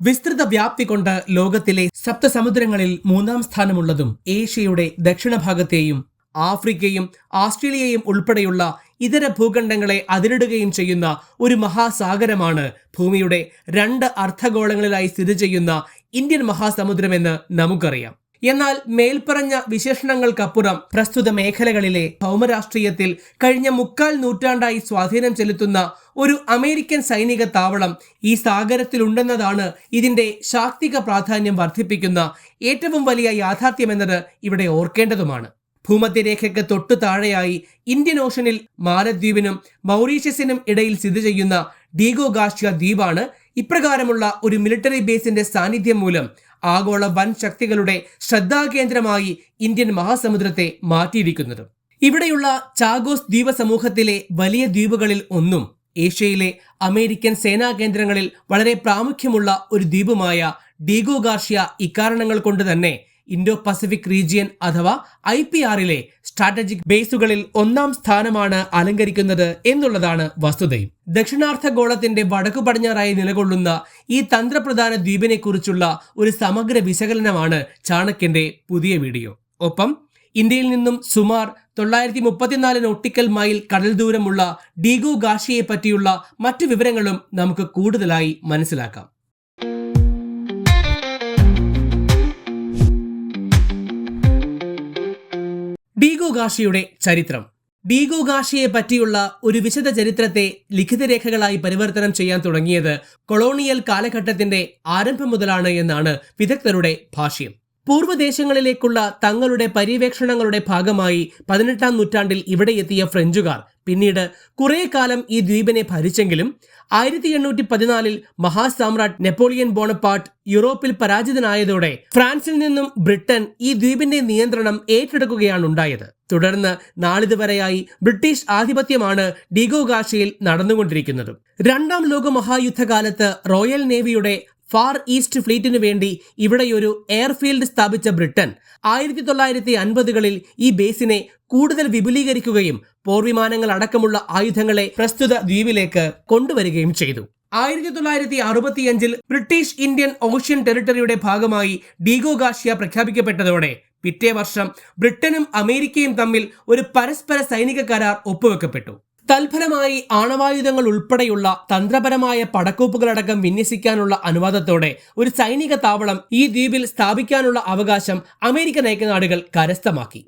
വിസ്തൃത വ്യാപ്തി കൊണ്ട് ലോകത്തിലെ സപ്തസമുദ്രങ്ങളിൽ മൂന്നാം സ്ഥാനമുള്ളതും ഏഷ്യയുടെ ദക്ഷിണഭാഗത്തെയും ആഫ്രിക്കയും ആസ്ട്രേലിയയും ഉൾപ്പെടെയുള്ള ഇതര ഭൂഖണ്ഡങ്ങളെ അതിരിടുകയും ചെയ്യുന്ന ഒരു മഹാസാഗരമാണ് ഭൂമിയുടെ രണ്ട് അർദ്ധഗോളങ്ങളിലായി സ്ഥിതി ചെയ്യുന്ന ഇന്ത്യൻ മഹാസമുദ്രമെന്ന് നമുക്കറിയാം. എന്നാൽ മേൽപ്പറഞ്ഞ വിശേഷണങ്ങൾക്കപ്പുറം പ്രസ്തുത മേഖലകളിലെ ഭൗമരാഷ്ട്രീയത്തിൽ കഴിഞ്ഞ മുക്കാൽ നൂറ്റാണ്ടായി സ്വാധീനം ചെലുത്തുന്ന ഒരു അമേരിക്കൻ സൈനിക താവളം ഈ സാഗരത്തിലുണ്ടെന്നതാണ് ഇതിന്റെ ശാക്തിക പ്രാധാന്യം വർദ്ധിപ്പിക്കുന്ന ഏറ്റവും വലിയ യാഥാർത്ഥ്യമെന്നത് ഇവിടെ ഓർക്കേണ്ടതുമാണ്. ഭൂമധ്യരേഖയ്ക്ക് തൊട്ടു താഴെയായി ഇന്ത്യൻ ഓഷനിൽ മാലദ്വീപിനും മൗറീഷ്യസിനും ഇടയിൽ സ്ഥിതി ചെയ്യുന്ന ഡീഗോ ഗാഷ്യ ദ്വീപാണ് ഇപ്രകാരമുള്ള ഒരു മിലിറ്ററി ബേസിന്റെ സാന്നിധ്യം മൂലം ആഗോള വൻ ശക്തികളുടെ ശ്രദ്ധാകേന്ദ്രമായി ഇന്ത്യൻ മഹാസമുദ്രത്തെ മാറ്റിയിരിക്കുന്നത്. ഇവിടെയുള്ള ചാഗോസ് ദ്വീപ സമൂഹത്തിലെ വലിയ ദ്വീപുകളിൽ ഒന്നും ഏഷ്യയിലെ അമേരിക്കൻ സേനാ കേന്ദ്രങ്ങളിൽ വളരെ പ്രാമുഖ്യമുള്ള ഒരു ദ്വീപുമായ ഡീഗോ ഗാർഷ്യ ഇക്കാരണങ്ങൾ കൊണ്ട് തന്നെ ഇൻഡോ പസഫിക് റീജിയൻ അഥവാ ഐ പി ആറിലെ സ്ട്രാറ്റജിക് ബേസുകളിൽ ഒന്നാം സ്ഥാനമാണ് അലങ്കരിക്കുന്നത് എന്നുള്ളതാണ് വസ്തുതയും. ദക്ഷിണാർദ്ധഗോളത്തിന്റെ വടക്കു പടിഞ്ഞാറായി നിലകൊള്ളുന്ന ഈ തന്ത്രപ്രധാന ദ്വീപിനെക്കുറിച്ചുള്ള ഒരു സമഗ്ര വിശകലനമാണ് ചാണക്യന്റെ പുതിയ വീഡിയോ. ഒപ്പം ഇന്ത്യയിൽ നിന്നും സുമാർ തൊള്ളായിരത്തി മുപ്പത്തിനാല് നോട്ടിക്കൽ മൈൽ കടൽ ദൂരമുള്ള ഡീഗോ ഗാഷിയെ പറ്റിയുള്ള മറ്റു വിവരങ്ങളും നമുക്ക് കൂടുതലായി മനസ്സിലാക്കാം. ഡീഗോ ഗാഷിയുടെ ചരിത്രം. ഡീഗോ ഗാഷിയെ പറ്റിയുള്ള ഒരു വിശദ ചരിത്രത്തെ ലിഖിതരേഖകളായി പരിവർത്തനം ചെയ്യാൻ തുടങ്ങിയത് കൊളോണിയൽ കാലഘട്ടത്തിന്റെ ആരംഭം മുതലാണ് എന്നാണ് വിദഗ്ധരുടെ ഭാഷ്യം. പൂർവദേശങ്ങളിലേക്കുള്ള തങ്ങളുടെ പര്യവേക്ഷണങ്ങളുടെ ഭാഗമായി പതിനെട്ടാം നൂറ്റാണ്ടിൽ ഇവിടെ എത്തിയ ഫ്രഞ്ചുകാർ. പിന്നീട് കുറെ കാലം ഈ ദ്വീപിനെ ഭരിച്ചെങ്കിലും ആയിരത്തി എണ്ണൂറ്റി പതിനാലിൽ മഹാസാമ്രാട്ട് നെപ്പോളിയൻ ബോണപ്പാട്ട് യൂറോപ്പിൽ പരാജിതനായതോടെ ഫ്രാൻസിൽ നിന്നും ബ്രിട്ടൻ ഈ ദ്വീപിന്റെ നിയന്ത്രണം ഏറ്റെടുക്കുകയാണ് ഉണ്ടായത് തുടർന്ന് നാളിതുവരെയായി ബ്രിട്ടീഷ് ആധിപത്യമാണ് ഡിഗോ ഗാഷയിൽ നടന്നുകൊണ്ടിരിക്കുന്നത്. രണ്ടാം ലോക മഹായുദ്ധകാലത്ത് റോയൽ നേവിയുടെ ഫാർ ഈസ്റ്റ് ഫ്ലീറ്റിനു വേണ്ടി ഇവിടെയൊരു എയർഫീൽഡ് സ്ഥാപിച്ച ബ്രിട്ടൻ ആയിരത്തി തൊള്ളായിരത്തി അൻപതുകളിൽ ഈ ബേസിനെ കൂടുതൽ വിപുലീകരിക്കുകയും പോർവിമാനങ്ങൾ അടക്കമുള്ള ആയുധങ്ങളെ പ്രസ്തുത ദ്വീപിലേക്ക് കൊണ്ടുവരികയും ചെയ്തു. ആയിരത്തി തൊള്ളായിരത്തി അറുപത്തിയഞ്ചിൽ ബ്രിട്ടീഷ് ഇന്ത്യൻ ഓഷ്യൻ ടെറിട്ടറിയുടെ ഭാഗമായി ഡീഗോ ഗാഷ്യ പ്രഖ്യാപിക്കപ്പെട്ടതോടെ പിറ്റേ വർഷം ബ്രിട്ടനും അമേരിക്കയും തമ്മിൽ ഒരു പരസ്പര സൈനിക കരാർ ഒപ്പുവെക്കപ്പെട്ടു. തൽഫലമായി ആണവായുധങ്ങൾ ഉൾപ്പെടെയുള്ള തന്ത്രപരമായ പടക്കോപ്പുകളടക്കം വിന്യസിക്കാനുള്ള അനുവാദത്തോടെ ഒരു സൈനിക താവളം ഈ ദ്വീപിൽ സ്ഥാപിക്കാനുള്ള അവകാശം അമേരിക്കൻ ഐക്യനാടുകൾ കരസ്ഥമാക്കി.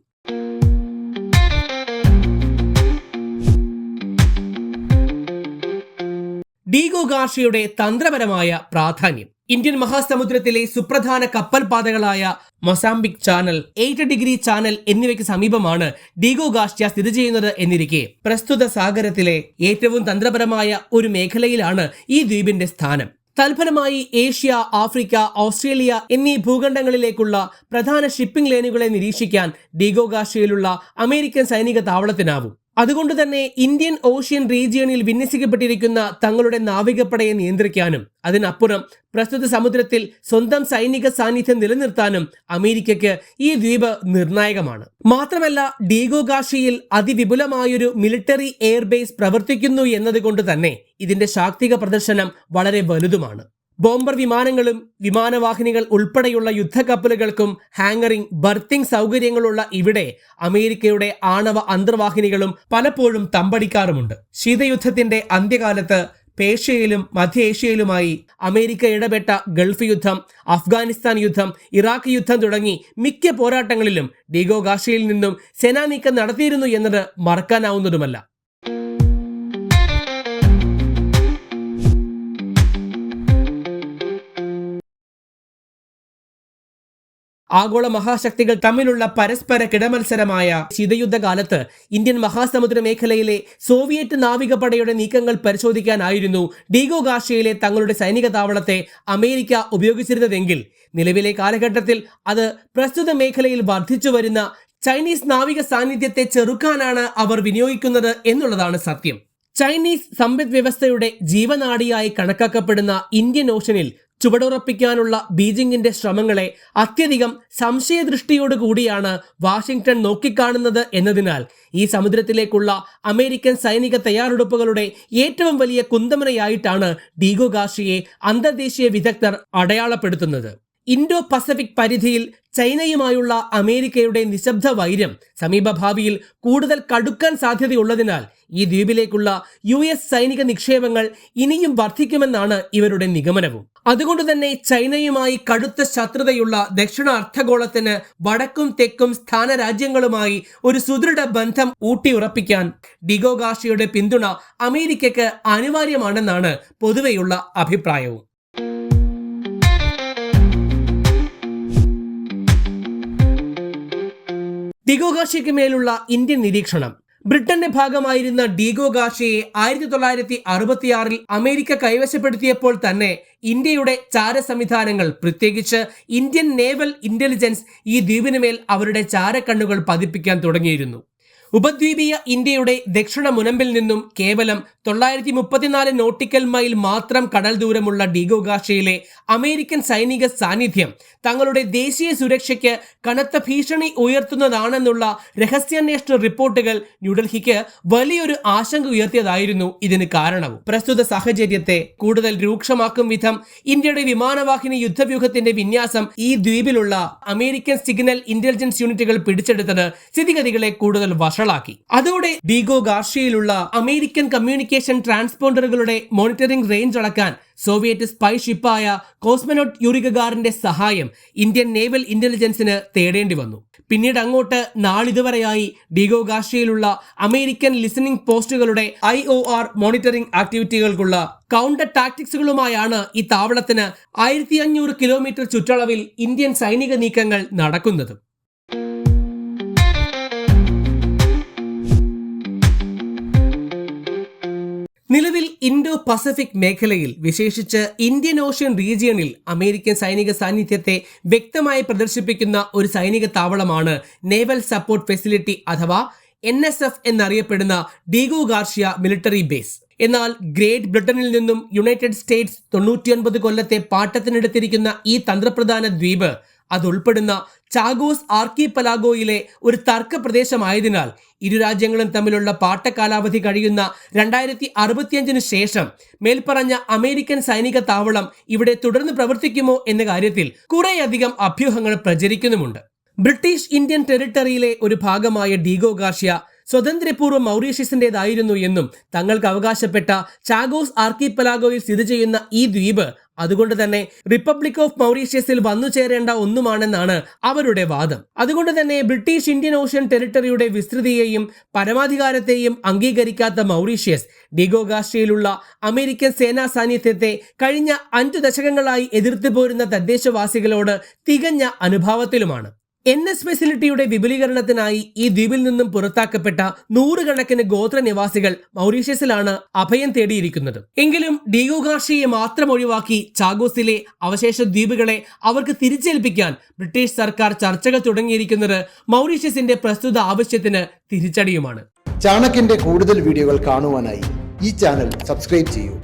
ഡീഗോ ഗാർഷിയുടെ തന്ത്രപരമായ പ്രാധാന്യം. ഇന്ത്യൻ മഹാസമുദ്രത്തിലെ സുപ്രധാന കപ്പൽ പാതകളായ Mozambique channel eight degree channel എന്നിവയ്ക്ക് സമീപമാണ് ഡീഗോ ഗാഷ്യ സ്ഥിതി ചെയ്യുന്നത് എന്നിരിക്കെ. പ്രസ്തുത സാഗരത്തിലെ ഏറ്റവും തന്ത്രപരമായ ഒരു മേഖലയിലാണ് ഈ ദ്വീപിന്റെ സ്ഥാനം. തൽഫലമായി ഏഷ്യ ആഫ്രിക്ക ഓസ്ട്രേലിയ എന്നീ ഭൂഖണ്ഡങ്ങളിലേക്കുള്ള പ്രധാന ഷിപ്പിംഗ് ലൈനുകളെ നിരീക്ഷിക്കാൻ ഡീഗോ ഗാഷ്യയിലുള്ള അമേരിക്കൻ സൈനിക താവളത്തിനാവും. അതുകൊണ്ട് തന്നെ ഇന്ത്യൻ ഓഷ്യൻ റീജിയണിൽ വിന്യസിക്കപ്പെട്ടിരിക്കുന്ന തങ്ങളുടെ നാവികപ്പടയെ നിയന്ത്രിക്കാനും അതിനപ്പുറം പ്രസ്തുത സമുദ്രത്തിൽ സ്വന്തം സൈനിക സാന്നിധ്യം നിലനിർത്താനും അമേരിക്കയ്ക്ക് ഈ ദ്വീപ് നിർണായകമാണ്. മാത്രമല്ല ഡീഗോ ഗാഷിയിൽ അതിവിപുലമായൊരു മിലിറ്ററി എയർബേസ് പ്രവർത്തിക്കുന്നു എന്നതുകൊണ്ട് തന്നെ ഇതിന്റെ ശാക്തിക പ്രദർശനം വളരെ വലുതുമാണ്. ബോംബർ വിമാനങ്ങളും വിമാനവാഹിനികൾ ഉൾപ്പെടെയുള്ള യുദ്ധക്കപ്പലുകൾക്കും ഹാങ്ങറിംഗ് ബർത്തിംഗ് സൗകര്യങ്ങളുള്ള ഇവിടെ അമേരിക്കയുടെ ആണവ അന്തർവാഹിനികളും പലപ്പോഴും തമ്പടിക്കാറുമുണ്ട്. ശീതയുദ്ധത്തിന്റെ അന്ത്യകാലത്ത് പേർഷ്യയിലും മധ്യ ഏഷ്യയിലുമായി അമേരിക്ക ഇടപെട്ട ഗൾഫ് യുദ്ധം അഫ്ഗാനിസ്ഥാൻ യുദ്ധം ഇറാഖ് യുദ്ധം തുടങ്ങി മിക്ക പോരാട്ടങ്ങളിലും ഡീഗോ ഗാഷയിൽ നിന്നും സേനാനീക്കം നടത്തിയിരുന്നു എന്നത് മറക്കാനാവുന്നതുമല്ല. ആഗോള മഹാശക്തികൾ തമ്മിലുള്ള പരസ്പര കിടമത്സരമായ ശീതയുദ്ധകാലത്ത് ഇന്ത്യൻ മഹാസമുദ്ര മേഖലയിലെ സോവിയറ്റ് നാവികപടയുടെ നീക്കങ്ങൾ പരിശോധിക്കാനായിരുന്നു ഡീഗോ ഗാഷയിലെ തങ്ങളുടെ സൈനിക താവളത്തെ അമേരിക്ക ഉപയോഗിച്ചിരുന്നതെങ്കിൽ. നിലവിലെ കാലഘട്ടത്തിൽ അത് പ്രസ്തുത മേഖലയിൽ വർദ്ധിച്ചു വരുന്ന ചൈനീസ് നാവിക സാന്നിധ്യത്തെ ചെറുക്കാനാണ് അവർ വിനിയോഗിക്കുന്നത് എന്നുള്ളതാണ് സത്യം. ചൈനീസ് സമ്പദ് വ്യവസ്ഥയുടെ ജീവനാടിയായി കണക്കാക്കപ്പെടുന്ന ഇന്ത്യൻ ഓഷനിൽ ചുവടുറപ്പിക്കാനുള്ള ബീജിംഗിന്റെ ശ്രമങ്ങളെ അത്യധികം സംശയദൃഷ്ടിയോടുകൂടിയാണ് വാഷിംഗ്ടൺ നോക്കിക്കാണുന്നത് എന്നതിനാൽ ഈ സമുദ്രത്തിലേക്കുള്ള അമേരിക്കൻ സൈനിക തയ്യാറെടുപ്പുകളുടെ ഏറ്റവും വലിയ കുന്തമനയായിട്ടാണ് ഡീഗോ ഗാഷിയെ അന്തർദേശീയ വിദഗ്ധർ അടയാളപ്പെടുത്തുന്നത്. ഇൻഡോ പസഫിക് പരിധിയിൽ ചൈനയുമായുള്ള അമേരിക്കയുടെ നിശബ്ദ വൈര്യം സമീപഭാവിയിൽ കൂടുതൽ കടുക്കാൻ സാധ്യതയുള്ളതിനാൽ ഈ ദ്വീപിലേക്കുള്ള യു സൈനിക നിക്ഷേപങ്ങൾ ഇനിയും വർദ്ധിക്കുമെന്നാണ് ഇവരുടെ നിഗമനവും. അതുകൊണ്ട് തന്നെ ചൈനയുമായി കടുത്ത ശത്രുതയുള്ള ദക്ഷിണ അർദ്ധഗോളത്തിന് വടക്കും തെക്കും സ്ഥാനരാജ്യങ്ങളുമായി ഒരു സുദൃഢ ബന്ധം ഊട്ടിയുറപ്പിക്കാൻ ഡിഗോഗാഷിയുടെ പിന്തുണ അമേരിക്കയ്ക്ക് അനിവാര്യമാണെന്നാണ് പൊതുവെയുള്ള അഭിപ്രായവും. ഡിഗോഗാഷിക്ക് മേലുള്ള ഇന്ത്യൻ നിരീക്ഷണം. ബ്രിട്ടന്റെ ഭാഗമായിരുന്ന ഡീഗോ ഗാഷയെ ആയിരത്തി തൊള്ളായിരത്തി അറുപത്തിയാറിൽ അമേരിക്ക കൈവശപ്പെടുത്തിയപ്പോൾ തന്നെ ഇന്ത്യയുടെ ചാര സംവിധാനങ്ങൾ പ്രത്യേകിച്ച് ഇന്ത്യൻ നേവൽ ഇന്റലിജൻസ് ഈ ദ്വീപിനുമേൽ അവരുടെ ചാരക്കണ്ണുകൾ പതിപ്പിക്കാൻ തുടങ്ങിയിരുന്നു. ഉപദ്വീപീയ ഇന്ത്യയുടെ ദക്ഷിണ മുനമ്പിൽ നിന്നും കേവലം തൊള്ളായിരത്തി മുപ്പത്തിനാല് നോട്ടിക്കൽ മൈൽ മാത്രം കടൽ ദൂരമുള്ള ഡിഗോഗാഷയിലെ അമേരിക്കൻ സൈനിക സാന്നിധ്യം തങ്ങളുടെ ദേശീയ സുരക്ഷയ്ക്ക് കനത്ത ഭീഷണി ഉയർത്തുന്നതാണെന്നുള്ള രഹസ്യാന്വേഷണ റിപ്പോർട്ടുകൾ ന്യൂഡൽഹിക്ക് വലിയൊരു ആശങ്ക ഉയർത്തിയതായിരുന്നു ഇതിന് കാരണവും. പ്രസ്തുത സാഹചര്യത്തെ കൂടുതൽ രൂക്ഷമാക്കും വിധം ഇന്ത്യയുടെ വിമാനവാഹിനി യുദ്ധവ്യൂഹത്തിന്റെ വിന്യാസം ഈ ദ്വീപിലുള്ള അമേരിക്കൻ സിഗ്നൽ ഇന്റലിജൻസ് യൂണിറ്റുകൾ പിടിച്ചെടുത്തത് സ്ഥിതിഗതികളെ കൂടുതൽ വഷളാക്കി. അതോടെ ഡീഗോ ഗാർഷ്യയിലുള്ള അമേരിക്കൻ കമ്മ്യൂണിക്കേഷൻ ട്രാൻസ്പോണ്ടറുകളുടെ മോണിറ്ററിംഗ് റേഞ്ച് അളക്കാൻ സോവിയറ്റ് സ്പൈ ഷിപ്പായ കോസ്മനോട്ട് യൂറിഗാറിന്റെ സഹായം ഇന്ത്യൻ നേവൽ ഇന്റലിജൻസിന് തേടേണ്ടി വന്നു. പിന്നീട് അങ്ങോട്ട് നാളിതുവരെയായി ഡിഗോ ഗാർഷിയയിലുള്ള അമേരിക്കൻ ലിസണിംഗ് പോസ്റ്റുകളുടെ ഐ ഒ ആർ മോണിറ്ററിംഗ് ആക്ടിവിറ്റികൾക്കുള്ള കൗണ്ടർ ടാക്ടിക്സുകളുമായാണ് ഈ താവളത്തിന് ആയിരത്തി അഞ്ഞൂറ് കിലോമീറ്റർ ചുറ്റളവിൽ ഇന്ത്യൻ സൈനിക നീക്കങ്ങൾ നടക്കുന്നത്. നിലവിൽ ഇൻഡോ പസഫിക് മേഖലയിൽ വിശേഷിച്ച് ഇന്ത്യൻ ഓഷ്യൻ റീജിയണിൽ അമേരിക്കൻ സൈനിക സാന്നിധ്യത്തെ വ്യക്തമായി പ്രദർശിപ്പിക്കുന്ന ഒരു സൈനിക താവളമാണ് നേവൽ സപ്പോർട്ട് ഫെസിലിറ്റി അഥവാ എൻ എസ് എഫ് എന്നറിയപ്പെടുന്ന ഡീഗോ ഗാർഷ്യ മിലിറ്ററി ബേസ്. എന്നാൽ ഗ്രേറ്റ് ബ്രിട്ടനിൽ നിന്നും യുണൈറ്റഡ് സ്റ്റേറ്റ്സ് തൊണ്ണൂറ്റിയൊൻപത് കൊല്ലത്തെ പാട്ടത്തിനെടുത്തിരിക്കുന്ന ഈ തന്ത്രപ്രധാന ദ്വീപ് അതുൾപ്പെടുന്ന ചാഗോസ് ആർക്കിപലാഗോയിലെ ഒരു തർക്ക പ്രദേശമായതിനാൽ ഇരു രാജ്യങ്ങളും തമ്മിലുള്ള പാട്ടകാലാവധി കഴിയുന്ന രണ്ടായിരത്തി അറുപത്തിയഞ്ചിന് ശേഷം മേൽപ്പറഞ്ഞ അമേരിക്കൻ സൈനിക താവളം ഇവിടെ തുടർന്ന് പ്രവർത്തിക്കുമോ എന്ന കാര്യത്തിൽ കുറേയധികം അഭ്യൂഹങ്ങൾ പ്രചരിക്കുന്നുമുണ്ട്. ബ്രിട്ടീഷ് ഇന്ത്യൻ ടെറിട്ടറിയിലെ ഒരു ഭാഗമായ ഡീഗോ ഗാർഷ്യ സ്വതന്ത്രപൂർവ മൗറീഷ്യസിന്റേതായിരുന്നു എന്നും തങ്ങൾക്ക് അവകാശപ്പെട്ട ചാഗോസ് ആർക്കിപ്പലാഗോയിൽ സ്ഥിതി ചെയ്യുന്ന ഈ ദ്വീപ് അതുകൊണ്ട് തന്നെ റിപ്പബ്ലിക് ഓഫ് മൗറീഷ്യസിൽ വന്നു ചേരേണ്ട ഒന്നുമാണെന്നാണ് അവരുടെ വാദം. അതുകൊണ്ട് തന്നെ ബ്രിട്ടീഷ് ഇന്ത്യൻ ഓഷ്യൻ ടെറിട്ടറിയുടെ വിസ്തൃതിയെയും പരമാധികാരത്തെയും അംഗീകരിക്കാത്ത മൗറീഷ്യസ് ഡിഗോഗാസ്ട്രിയയിലുള്ള അമേരിക്കൻ സേനാ സാന്നിധ്യത്തെ കഴിഞ്ഞ അഞ്ചു ദശകങ്ങളായി എതിർത്തു പോരുന്ന തദ്ദേശവാസികളോട് തികഞ്ഞ അനുഭാവത്തിലുമാണ്. എൻ എസ് ഫെസിലിറ്റിയുടെ വിപുലീകരണത്തിനായി ഈ ദ്വീപിൽ നിന്നും പുറത്താക്കപ്പെട്ട നൂറുകണക്കിന് ഗോത്ര നിവാസികൾ മൗറീഷ്യസിലാണ് അഭയം തേടിയിരിക്കുന്നത്. എങ്കിലും ഡിയോ ഗാർഷിയെ മാത്രം ഒഴിവാക്കി ചാഗോസിലെ അവശേഷ ദ്വീപുകളെ അവർക്ക് തിരിച്ചേൽപ്പിക്കാൻ ബ്രിട്ടീഷ് സർക്കാർ ചർച്ചകൾ തുടങ്ങിയിരിക്കുന്നത് മൗറീഷ്യസിന്റെ പ്രസ്തുത ആവശ്യത്തിന് തിരിച്ചടിയുമാണ്. ചാണക്യന്റെ കൂടുതൽ വീഡിയോകൾ കാണുവാനായി ഈ ചാനൽ സബ്സ്ക്രൈബ് ചെയ്യൂ.